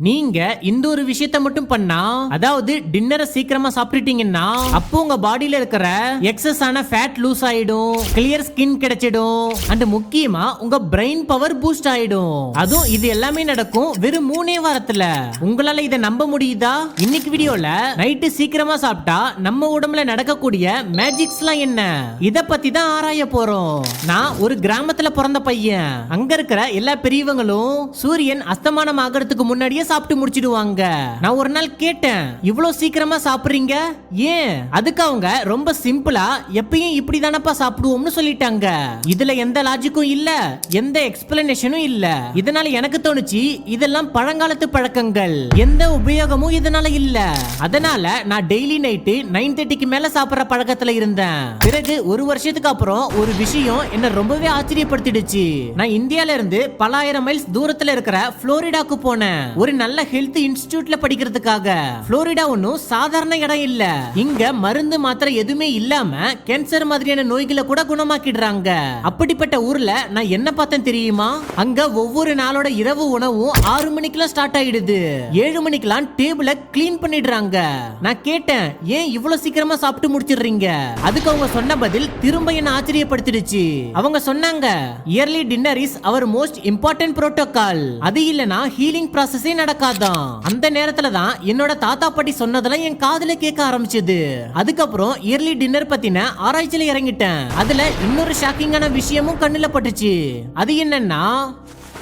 நீங்க இந்த ஒரு விஷயத்த மட்டும் பண்ணா அதாவது டின்னரை சீக்கிரமா சாப்பிட்டுட்டீங்கன்னா அப்போ உங்க பாடியில இருக்கிற எக்ஸஸ் ஆன ஃபேட் லூஸ் ஆயிடும் கிளியர் ஸ்கின் கிடைச்சிடும் அண்ட் முக்கியமா உங்க பிரெயின் பவர் பூஸ்ட் ஆயிடும். அதுவும் இது எல்லாமே நடக்கும் வெறும் மூணே வாரத்துல. உங்களால இதை நம்ப முடியுதா? இன்னைக்கு வீடியோல நைட்டு சீக்கிரமா சாப்பிட்டா நம்ம உடம்புல நடக்கக்கூடிய மேஜிக்ஸ்லாம் என்ன? இத பத்தி தான் ஆராய போறோம். நான் ஒரு கிராமத்துல பிறந்த பையன். அங்க இருக்கிற எல்லா பெரியவங்களும் சூரியன் அஸ்தமானம் ஆகிறதுக்கு முன்னாடியே சாப்பிட்டு முடிச்சிடுவாங்க? நான் ஒரு நாள் கேட்டேன் இவ்வளவு சீக்கிரமா சாப்பிடுறீங்க? ஏன்? அதுக்கு அவங்க ரொம்ப சிம்பிளா எப்பயும் இப்படி தானப்பா சாப்பிடுவோம்னு சொல்லிட்டாங்க. இதுல எந்த லாஜிக்கும் இல்ல எந்த எக்ஸ்பிளனேஷனும் இல்ல. இதனால எனக்கு தோணுச்சு இதெல்லாம் பழங்காலத்து பழக்கங்கள். எந்த உபயோகமும் இதனால இல்ல. அதனால நான் டெய்லி நைட்டு நைன் தேர்ட்டிக்கு மேல சாப்பிடுற பழக்கத்துல இருந்தேன். பிறகு ஒரு வருஷத்துக்கு அப்புறம் ஒரு விஷயம் என்ன ரொம்பவே ஆச்சரியப்படுத்திடுச்சு. நான் இந்தியால இருந்து பல ஆயிரம் மைல்ஸ் தூரத்துல இருக்கிற புளோரிடாக்கு போனேன். ஒரு நல்ல ஹெல்த் இன்ஸ்டிடியூட்ல படிக்கிறதுக்காக. புளோரிடா ஒன்னும் சாதாரண இடம் இல்ல. இங்க மருந்து மாத்திரை எதுவுமே இல்லாம கேன்சர் மாதிரியான நோய்களை கூட குணமாக்கிடுறாங்க. அப்படிப்பட்ட ஊர்ல நான் என்ன பார்த்தேன் தெரியுமா? அங்க ஒவ்வொரு நாளோட இரவு உணவும் ஆறு மணிக்கெல்லாம் ஸ்டார்ட் ஆயிடுது. ஏழு மணிக்கெல்லாம் டேபிள கிளீன் பண்ணிடுறாங்க. நான் கேட்டேன் ஏன் இவ்வளவு சீக்கிரமா சாப்பிட்டு முடிச்சிடுறீங்க? அதுக்கு அவங்க சொன்ன பதில் திரும்ப என்ன ஆச்சரியப்படுத்திடுச்சு. அவங்க சொன்னாங்க early dinner is our most important protocol அது இல்லனா ஹீலிங் ப்ராசஸே நடக்காதான். அந்த நேரத்துல தான் என்னோட தாத்தா பாட்டி சொன்னதெல்லாம் என் காதுல கேட்க ஆரம்பிச்சது. அதுக்கப்புறம் இயர்லி டின்னர் பத்தின ஆராய்ச்சியில இறங்கிட்டேன். அதுல இன்னொரு ஷாக்கிங்கான விஷயமும் கண்ணுல பட்டுச்சு. அது என்னன்னா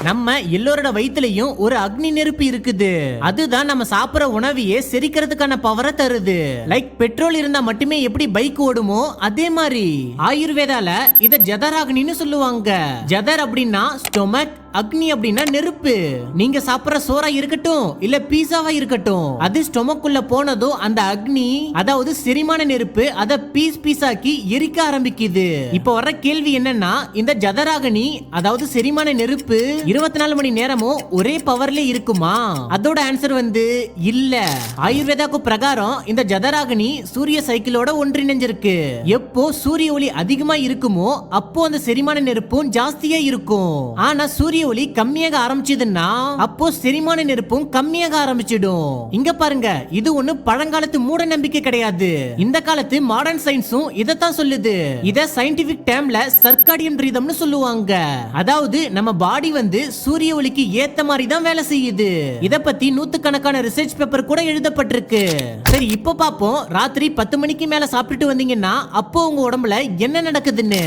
நம்ம எல்லோரோட வயிற்றுலயும் ஒரு அக்னி நெருப்பு இருக்குது. அதுதான் நம்ம சாப்பிட்ற உணவையே செரிக்கிறதுக்கான பவரை தருது. லைக் பெட்ரோல் இருந்தா மட்டுமே எப்படி பைக் ஓடுமோ அதே மாதிரி. ஆயுர்வேதால இத ஜதராக்னின்னு சொல்லுவாங்க. ஜதர் அப்படின்னா ஸ்டொமக் அக்னி அப்படின்னா நெருப்பு. நீங்க சாப்பிடுற சோறா இருக்கட்டும் இல்ல பீஸாவா இருக்கட்டும். அது ஸ்டொமக்குள்ள போனதும் அந்த அக்னி அதாவது செரிமான நெருப்பு அத பீஸ் பீஸாக்கி எரிக்க ஆரம்பிக்குது. இப்ப வர்ற கேள்வி என்னன்னா இந்த ஜதராகனி அதாவது செரிமான நெருப்பு இருபத்தி நாலு மணி நேரமும் ஒரே பவர்ல இருக்குமா? அதோட ஆன்சர் வந்து இல்ல. ஆயுர்வேதாக்கு பிரகாரம் இந்த ஜதராகனி சூரிய சைக்கிளோட ஒன்றிணைஞ்சிருக்கு. எப்போ சூரிய ஒளி அதிகமா இருக்குமோ அப்போ அந்த செரிமான நெருப்பும் ஜாஸ்தியா இருக்கும். ஆனா சூரிய ஒளி கம்மியாக ஆரம்பிச்சதுன்னா அப்போ செரிமான நெருப்பும் கம்மியாக ஆரம்பிச்சிடும். இங்க பாருங்க இது ஒண்ணு பழங்காலத்து மூட நம்பிக்கை கிடையாது. இந்த காலத்து மாடர்ன் சயின்ஸும் இதத்தான் சொல்லுது. இத சயின்டிபிக் டேம்ல சர்க்காடியன் ரீதம்னு சொல்லுவாங்க. அதாவது நம்ம பாடி வந்து சூரிய ஒளிக்கு ஏத்த மாதிரி தான் வேலை செய்யுது. இத பத்தி நூத்துக்கணக்கான ரிசர்ச் பேப்பர் கூட எழுதப்பட்டிருக்கு. சரி இப்போ பாப்போம் ராத்திரி பத்து மணிக்கு மேல சாப்பிட்டுட்டு வந்தீங்கன்னா அப்போ உங்க உடம்புல என்ன நடக்குதுன்னு?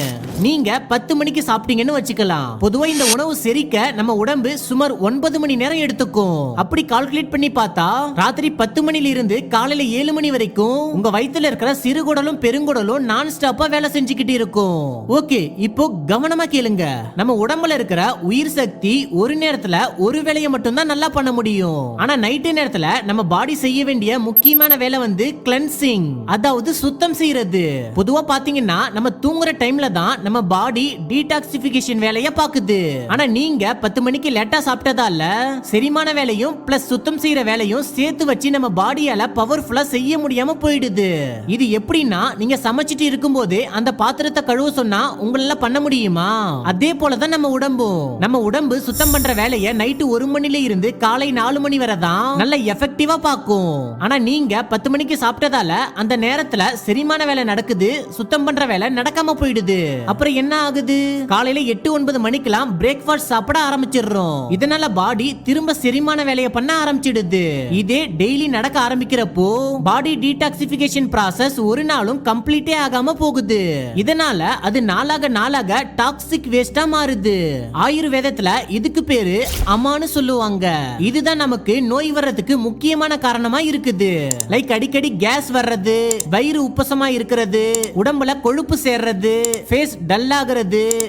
நீங்க பத்து மணிக்கு சாப்பிட்டீங்கன்னு வச்சுக்கலாம். பொதுவா இந்த உணவு செரிக்க நம்ம உடம்பு சுமார் ஒன்பது மணி நேரம் எடுத்துக்கும். அப்படி கால்குலேட் பண்ணி பார்த்தா ராத்திரி பத்து மணில இருந்து காலையில ஏழு மணி வரைக்கும் உங்க வயித்துல இருக்கிற சிறுகுடலும் பெருங்குடலும் நான் ஸ்டாப்பா வேலை செஞ்சுக்கிட்டு இருக்கும். ஓகே இப்போ கவனமா கேளுங்க. நம்ம உடம்புல இருக்கிற உயிர் சக்தி ஒரு நேரத்துல ஒரு வேலையை மட்டும் தான் நல்லா பண்ண முடியும். ஆனா நைட்டு நேரத்துல நம்ம பாடி செய்ய வேண்டிய முக்கியமான வேலை வந்து கிளென்சிங் அதாவது சுத்தம் செய்யறது. பொதுவா பாத்தீங்கன்னா நம்ம தூங்குற டைம்ல தான் நம்ம பாடி டீடாக்சிபிகேஷன் வேலையை பாக்குது ஆனா நீங்க பத்து மணிக்கு லேட்டா சாப்பிட்டதால செரிமான வேலையும் பிளஸ் சுத்தம் செய்யற வேலையும் சேர்த்து வச்சு நம்ம பாடியால பவர்ஃபுல்லா செய்ய முடியாம போயிடுது. இது எப்படின்னா நீங்க சமைச்சிட்டு இருக்கும்போது அந்த பாத்திரத்தை கழுவ சொன்னா உங்களால பண்ண முடியுமா? அதே போலதான் நம்ம உடம்பும். நம்ம உடம்பு சுத்தம் பண்ற வேலைய நைட்டு ஒரு மணில இருந்து காலை நாலு மணி வரை தான் நல்ல எஃபெக்டிவா பார்க்கும். ஆனா நீங்க பத்து மணிக்கு சாப்பிட்டதால அந்த நேரத்துல செரிமான வேலை நடக்குது சுத்தம் பண்ற வேலை நடக்காம போயிடுது. அப்புறம் என்ன ஆகுது? காலையில எட்டு ஒன்பது மணிக்கெல்லாம் பிரேக்ஃபாஸ்ட் சாப்பிட ஆரம்பிச்சிடுறோம். இதனால பாடி திரும்ப செரிமான வேலையை பண்ண ஆரம்பிச்சிடுது. இதே டெய்லி நடக்க ஆரம்பிக்கிறப்போ பாடி டீடாக்சிபிகேஷன் ப்ராசஸ் ஒரு நாளும் கம்ப்ளீட்டே ஆகாம போகுது. இதனால அது நாளாக நாளாக டாக்ஸிக் வேஸ்டா மாறுது. ஆயுர்வேதத்துல இதுக்கு பேரு அம்மான்னு சொல்லுவாங்க. இதுதான் நமக்கு நோய் வர்றதுக்கு முக்கியமான காரணமா இருக்குது. லைக் அடிக்கடி கேஸ் வர்றது வயிறு உப்பசமா இருக்கிறது உடம்புல கொழுப்பு சேர்றது ஃபேஸ் டல்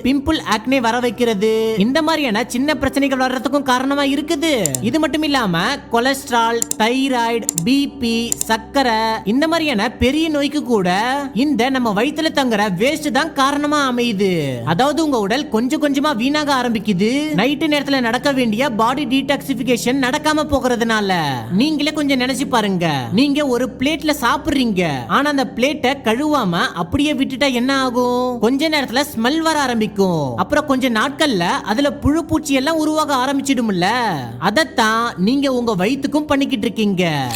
பிம்பிள் ஆக்னே வர வைக்கிறது இந்த மாதிரி மாதிரியான சின்ன பிரச்சனைகள் வர்றதுக்கும் காரணமா இருக்குது. இது மட்டும் இல்லாம கொலஸ்ட்ரால் தைராய்டு பிபி சக்கரை இந்த மாதிரியான பெரிய நோய்க்கு கூட இந்த நம்ம வயிற்றுல தங்குற வேஸ்ட் தான் காரணமா அமையுது. அதாவது உங்க உடல் கொஞ்சம் கொஞ்சமா வீணாக ஆரம்பிக்குது. நைட்டு நேரத்துல நடக்க வேண்டிய பாடி டீடாக்சிபிகேஷன் நடக்காம போகிறதுனால. நீங்களே கொஞ்சம் நினைச்சு பாருங்க. நீங்க ஒரு பிளேட்ல சாப்பிடுறீங்க. ஆனா அந்த பிளேட்டை கழுவாம அப்படியே விட்டுட்டா என்ன ஆகும்? கொஞ்ச நேரத்துல ஸ்மெல் வர ஆரம்பிக்கும். அப்புறம் கொஞ்ச நாட்கள்ல அதுல புழு பூச்சி எல்லாம் உருவாக ஆரம்பிச்சிடும்ல? அதைத்தான் நீங்க உங்க வயிற்றுக்கும் பண்ணிக்கிட்டு இருக்கீங்க.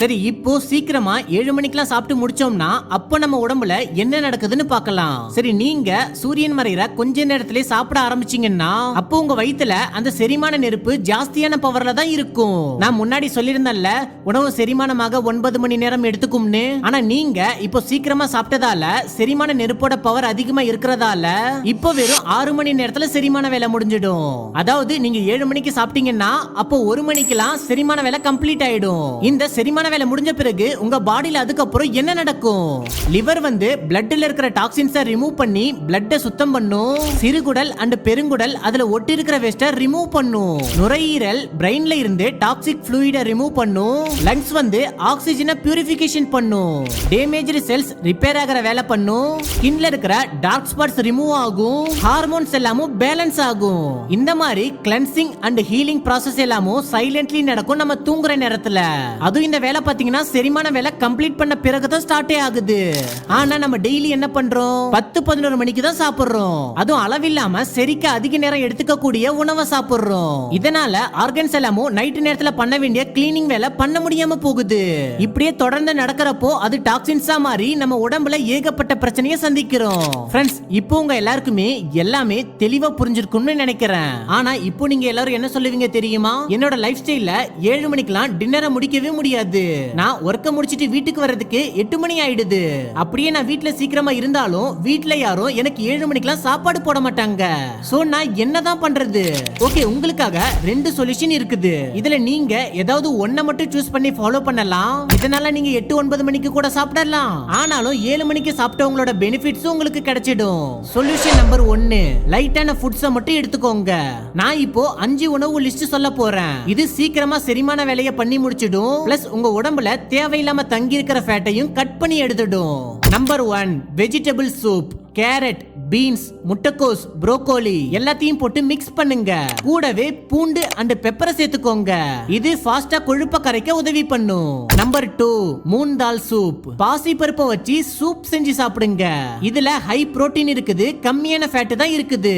சரி இப்போ சீக்கிரமா ஏழு மணிக்கெல்லாம் சாப்பிட்டு முடிச்சோம்னா அப்போ நம்ம உடம்புல என்ன நடக்குதுன்னு பார்க்கலாம். சரி நீங்க சூரியன் மறையிற கொஞ்ச நேரத்திலே சாப்பிட ஆரம்பிச்சீங்கன்னா அப்போ உங்க வயித்துல அந்த செரிமான நெருப்பு ஜாஸ்தியான பவர்ல தான் இருக்கும். நான் முன்னாடி சொல்லியிருந்தேன்ல உணவு செரிமானமாக ஒன்பது மணி நேரம் எடுத்துக்கும்னு. ஆனா நீங்க இப்போ சீக்கிரமா சாப்பிட்டதால செரிமான நெருப்போட பவர் அதிகமா இருக்கிறதால இப்போ வெறும் ஆறு மணி நேரத்துல செரிமான வேலை முடிஞ்சிடும். அதாவது நீங்க ஏழு மணிக்கு சாப்பிட்டீங்கன்னா அப்போ ஒரு மணிக்கெல்லாம் செரிமான வேலை கம்ப்ளீட் ஆயிடும். இந்த செரிமான வேலை முடிஞ்ச பிறகு உங்க பாடியில அதுக்கப்புறம் என்ன நடக்கும்? லிவர் வந்து பிளட்ல இருக்கிற டாக்ஸின்ஸை ரிமூவ் பண்ணி பிளட்டை சுத்தம் பண்ணும். சிறுகுடல் அண்ட் பெருங்குடல் அதுல ஒட்டி இருக்கிற வேஸ்ட்டை ரிமூவ் பண்ணும். நுரையீரல் பிரெயின்ல இருந்து டாக்ஸிக் ஃப்ளூயிட ரிமூவ் பண்ணும். லங்ஸ் வந்து ஆக்சிஜனை பியூரிஃபிகேஷன் பண்ணும். டேமேஜ்டு செல்ஸ் ரிப்பேர் ஆகிற வேலை பண்ணும். ஸ்கின்ல இருக்கிற டார்க் ஸ்பாட்ஸ் ரிமூவ் ஆகும். ஹார்மோன்ஸ் எல்லாமும் பேலன்ஸ் ஆகும். இந்த மாதிரி கிளென்சிங் அண்ட் ஹீலிங் ப்ராசஸ் எல்லாமும் சைலண்ட்லி நடக்கும். நம்ம தூங்குற நேரத்துல. அதுவும் இந்த வேலை பாத்தீங்கன்னா செரிமான வேலை கம்ப்ளீட் பண்ண பிறகு தான் ஸ்டார்டே ஆகுது. ஆனா நம்ம டெய்லி என்ன பண்றோம்? பத்து பதினோரு மணிக்கு தான் சாப்பிடுறோம். அதுவும் அளவில்லாம செரிக்க அதிக நேரம் எடுத்துக்க கூடிய உணவை சாப்பிடுறோம். இதனால ஆர்கன்ஸ் எல்லாமும் நைட்டு நேரத்துல பண்ண வேண்டிய கிளீனிங் வேலை பண்ண முடியாம போகுது. இப்படியே தொடர்ந்து நடக்கிறப்போ அது டாக்ஸின்ஸா மாறி நம்ம உடம்புல ஏகப்பட்ட பிரச்சனையை சந்திக்கிறோம். ஃப்ரெண்ட்ஸ் இப்போ உங்க எல்லாருக்குமே எல்லாமே தெளிவா புரிஞ்சிருக்கும்னு நினைக்கிறேன். ஆனா இப்போ நீங்க எல்லாரும் என்ன சொல்லுவீங்க தெரியுமா? என்னோட லைஃப் ஸ்டைல ஏழு மணிக்கெல்லாம் டின்னரை முடிக்கவே முடியாது. நான் ஒர்க்க முடிச்சிட்டு வீட்டுக்கு வர்றதுக்கு எட்டு மணி ஆயிடுது. அப்படியே நான் வீட்ல சீக்கிரமா இருந்தாலும் வீட்ல யாரும் எனக்கு ஏழு மணிக்கெல்லாம் சாப்பாடு போட மாட்டாங்க. சோ நான் என்னதான் பண்றது? ஓகே உங்களுக்காக ரெண்டு சொல்யூஷன் இருக்குது. இதுல நீங்க ஏதாவது ஒன்ன மட்டும் சூஸ் பண்ணி ஃபாலோ பண்ணலாம். இதனால நீங்க எட்டு ஒன்பது மணிக்கு கூட சாப்பிடலாம். ஆனாலும் ஏழு மணிக்கு சாப்பிட்டவங்களோட பெனிஃபிட்ஸும் உங்களுக்கு கிடைச்சிடும். சொல்யூஷன் நம்பர் ஒன்னு லைட்டான ஃபுட்ஸை மட்டும் எடுத்துக்கோங்க. நான் இப்போ அஞ்சு உணவு லிஸ்ட் சொல்ல போறேன். இது சீக்கிரமா செரிமான வேலையை பண்ணி முடிச்சிடும். பிளஸ் உங்க உடம்புல தேவையில்லாம தங்கி இருக்கிற ஃபேட்டையும் கட் பண்ணி எடுத்துடும் number one vegetable soup carrot beans முட்டைக்கோஸ் புரோக்கோலி எல்லாத்தையும் போட்டு மிக்ஸ் பண்ணுங்க. கூடவே பூண்டு அண்ட் பெப்பரை சேர்த்துக்கோங்க. இது ஃபாஸ்டா கொழுப்ப கரைக்க உதவி பண்ணும். நம்பர் டூ மூன் தால் சூப் பாசி பருப்பை வச்சு சூப் செஞ்சு சாப்பிடுங்க. இதுல ஹை புரோட்டீன் இருக்குது கம்மியான ஃபேட் தான் இருக்குது.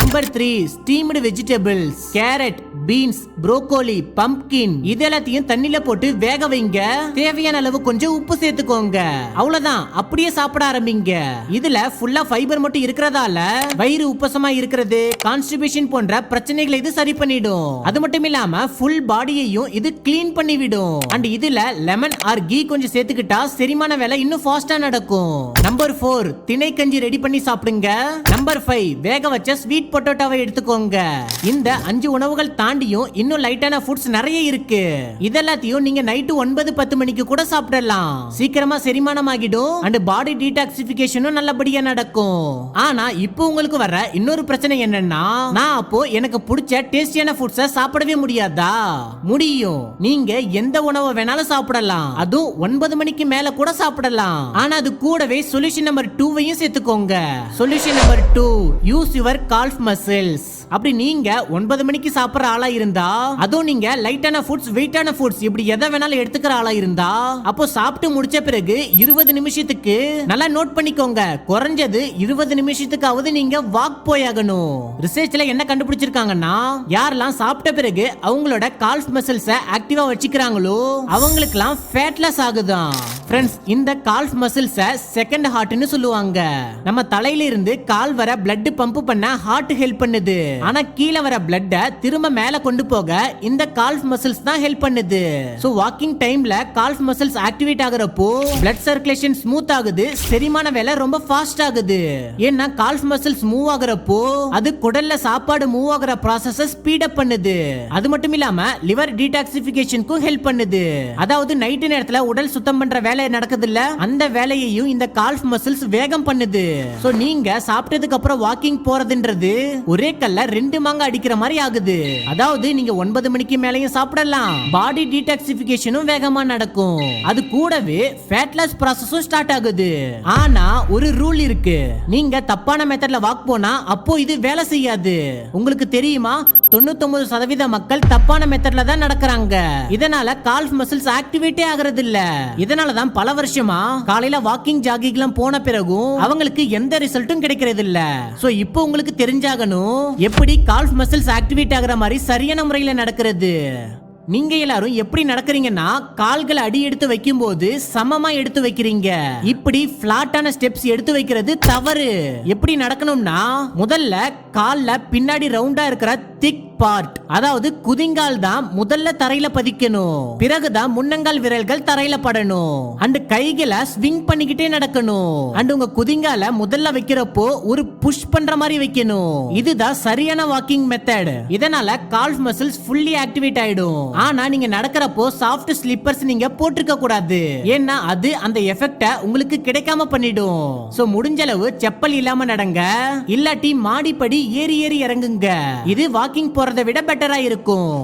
Number three steamed vegetables carrot beans broccoli pumpkin இது எல்லாத்தையும் தண்ணில போட்டு வேக வைங்க. தேவையான அளவு கொஞ்சம் உப்பு சேர்த்துக்கோங்க. அவ்வளவுதான் அப்படியே சாப்பிட ஆரம்பிங்க. இதுல ஃபுல்லா ஃபைபர் மட்டும் இருக்கிறதால வயிறு உப்பசமா இருக்கிறது கான்ஸ்டிபேஷன் போன்ற பிரச்சனைகளை இது சரி பண்ணிடும். அது மட்டும் இல்லாம ஃபுல் பாடியையும் இது கிளீன் பண்ணி விடும் அண்ட் இதுல லெமன் ஆர் கீ கொஞ்சம் சேர்த்துக்கிட்டா செரிமான வேலை இன்னும் ஃபாஸ்டா நடக்கும். நம்பர் ஃபோர் திணை கஞ்சி ரெடி பண்ணி சாப்பிடுங்க. நம்பர் ஃபைவ் வேக வச்ச ஸ்வீட் பொட்டோட்டாவை எடுத்துக்கோங்க. இந்த அஞ்சு உணவுகள் தாண்டியும் இன்னும் லைட்டான ஃபுட்ஸ் நிறைய இருக்கு. இதெல்லாத்தையும் நீங்க நைட்டு ஒன்பது பத்து மணிக்கு கூட சாப்பிடலாம். சீக்கிரமா செரிமானம் ஆகிடும் அண்ட் பாடி டீடாக்சிபிகேஷனும் நல்லபடியா நடக்கும். ஆனா இப்போ உங்களுக்கு வர இன்னொரு பிரச்சனை என்னன்னா நான் அப்போ எனக்கு பிடிச்ச டேஸ்டியான ஃபுட்ஸ சாப்பிடவே முடியாதா? முடியும். நீங்க எந்த உணவை வேணாலும் சாப்பிடலாம். அதுவும் ஒன்பது மணிக்கு மேல கூட சாப்பிடலாம். ஆனா அது கூடவே சொல்யூஷன் நம்பர் டூவையும் சேர்த்துக்கோங்க. Solution number two use your calf muscles அப்படி நீங்க ஒன்பது மணிக்கு சாப்பிடுற ஆளா இருந்தா அதுவும் நீங்க லைட்டான ஃபுட்ஸ் வெயிட்டான ஃபுட்ஸ் இப்படி எதை வேணாலும் எடுத்துக்கிற ஆளா இருந்தா அப்போ சாப்பிட்டு முடிச்ச பிறகு இருபது நிமிஷத்துக்கு நல்லா நோட் பண்ணிக்கோங்க. குறைஞ்சது இருபது நிமிஷம் விஷயத்துக்காவது நீங்க வாக் போயாகணும். ரிசர்ச்ல என்ன கண்டுபிடிச்சிருக்காங்கன்னா யாரெல்லாம் சாப்பிட்ட பிறகு அவங்களோட கால்ஃப் மசில்ஸ ஆக்டிவா வச்சுக்கிறாங்களோ அவங்களுக்குலாம் ஃபேட்லெஸ் ஆகுதான். ஃப்ரெண்ட்ஸ் இந்த கால்ஃப் மசில்ஸ செகண்ட் ஹார்ட்னு சொல்லுவாங்க. நம்ம தலையில இருந்து கால் வர பிளட் பம்ப் பண்ண ஹார்ட் ஹெல்ப் பண்ணுது. ஆனா கீழே வர பிளட்ட திரும்ப மேல கொண்டு போக இந்த கால்ஃப் மசில்ஸ் தான் ஹெல்ப் பண்ணுது. சோ வாக்கிங் டைம்ல கால்ஃப் மசில்ஸ் ஆக்டிவேட் ஆகுறப்போ பிளட் சர்க்குலேஷன் ஸ்மூத் ஆகுது செரிமான வேலை ரொம்ப ஃபாஸ்ட் ஆகுது. ஏன்னா கால்ஃப் மசில்ஸ் மூவ் ஆகுறப்போ அது குடல்ல சாப்பாடு மூவ் ஆகுற ப்ராசஸ ஸ்பீட் அப் பண்ணுது. அது மட்டும் இல்லாம லிவர் டீடாக்சிபிகேஷனுக்கும் ஹெல்ப் பண்ணுது. அதாவது நைட்டு நேரத்துல உடல் சுத்தம் பண்ற வேலை நடக்குது இல்ல அந்த வேலையையும் இந்த கால்ஃப் மசில்ஸ் வேகம் பண்ணுது. சோ நீங்க சாப்பிட்டதுக்கு அப்புறம் வாக்கிங் போறதுன்றது ஒரே கல்ல ரெண்டு மாங்க அடிக்கிற மாதிரி ஆகுது. அதாவது நீங்க ஒன்பது மணிக்கு மேலயும் சாப்பிடலாம். பாடி டீடாக்சிபிகேஷனும் வேகமா நடக்கும். அது கூடவே ஃபேட் லாஸ் ப்ராசஸும் ஸ்டார்ட் ஆகுது. ஆனா ஒரு ரூல் இருக்கு. நீங்க தப்பான மெத்தட்ல வாக் போனா அப்போ இது வேலை செய்யாது. உங்களுக்கு தெரியுமா? தொண்ணூத்தொன்பது சதவீத மக்கள் தப்பான மெத்தட்ல தான் நடக்கிறாங்க. இதனால கால்ஃப் மசில்ஸ் ஆக்டிவேட்டே ஆகிறது இல்ல இதனால தான் பல வருஷமா காலையில வாக்கிங் ஜாகிங்லாம் போன பிறகும் அவங்களுக்கு எந்த ரிசல்ட்டும் கிடைக்கிறது இல்ல சோ இப்போ உங்களுக்கு தெரிஞ்சாகணும் எப்படி கால்ஃப் மசில்ஸ் ஆக்டிவேட் ஆகிற மாதிரி சரியான முறையில நடக்கிறது. நீங்க எல்லாரும் எப்படி நடக்கிறீங்கன்னா கால்களை அடி எடுத்து வைக்கும்போது சமமா எடுத்து வைக்கிறீங்க. இப்படி பிளாட்டான ஸ்டெப்ஸ் எடுத்து வைக்கிறது தவறு. எப்படி நடக்கணும்னா முதல்ல கால்ல பின்னாடி ரவுண்டா இருக்கிற திக் பார்ட் அதாவது குதிங்கால் தான் முதல்ல தரையில பதிக்கணும். பிறகுதான் முன்னங்கால் விரல்கள் தரையில படணும். அண்ட் கைகளை ஸ்விங் பண்ணிக்கிட்டே நடக்கணும். அண்ட் உங்க குதிங்கால முதல்ல வைக்கிறப்போ ஒரு புஷ் பண்ற மாதிரி வைக்கணும். இதுதான் சரியான வாக்கிங் மெத்தட் இதனால கால்ஃப் மசில்ஸ் ஃபுல்லி ஆக்டிவேட் ஆயிடும். ஆனா நீங்க நடக்கிறப்போ சாஃப்ட் ஸ்லிப்பர்ஸ் நீங்க போட்டிருக்க கூடாது. ஏன்னா அது அந்த எஃபெக்ட உங்களுக்கு கிடைக்காம பண்ணிடும். சோ முடிஞ்ச அளவு செப்பல் இல்லாம நடங்க. இல்லாட்டி மாடிப்படி ஏறி ஏறி இறங்குங்க. இது வாக்கிங் போறதை விட பெட்டரா இருக்கும்.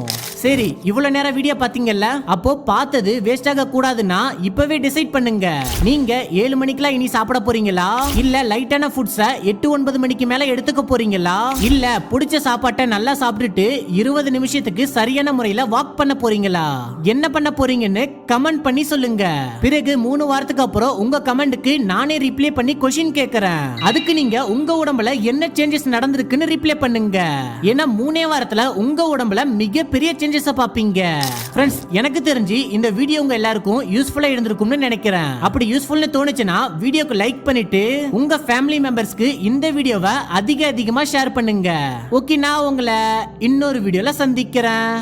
சரி இவ்வளவு நேரம் வீடியோ பாத்தீங்கல்ல அப்போ பார்த்தது வேஸ்ட் ஆக கூடாதுன்னா இப்பவே டிசைட் பண்ணுங்க. நீங்க ஏழு மணிக்கெல்லாம் இனி சாப்பிட போறீங்களா? இல்ல லைட்டான ஃபுட்ஸ எட்டு ஒன்பது மணிக்கு மேல எடுத்துக்க போறீங்களா? இல்ல பிடிச்ச சாப்பாட்டை நல்லா சாப்பிட்டுட்டு இருபது நிமிஷத்துக்கு சரியான முறையில வாக் பண்ண போறீங்களா? என்ன பண்ண போறீங்கன்னு கமெண்ட் பண்ணி சொல்லுங்க. பிறகு மூணு வாரத்துக்கு அப்புறம் உங்க கமெண்ட்டுக்கு நானே ரிப்ளை பண்ணி கொஸ்டின் கேக்குறேன். அதுக்கு நீங்க உங்க உடம்புல என்ன சேஞ்சஸ் நடந்திருக்குன்னு ரிப்ளை பண்ணுங்க. ஏன்னா மூணே வாரத்துல உங்க உடம்புல மிகப்பெரிய சேஞ்சஸ பாப்பீங்க. ஃப்ரெண்ட்ஸ் எனக்கு தெரிஞ்சு இந்த வீடியோ உங்க எல்லாருக்கும் யூஸ்ஃபுல்லா இருந்திருக்கும்னு நினைக்கிறேன். அப்படி யூஸ்ஃபுல்னு தோணுச்சுன்னா வீடியோக்கு லைக் பண்ணிட்டு உங்க ஃபேமிலி மெம்பர்ஸ்க்கு இந்த வீடியோவை அதிக அதிகமா ஷேர் பண்ணுங்க. ஓகே நான் உங்களை இன்னொரு வீடியோல சந்திக்கிறேன்.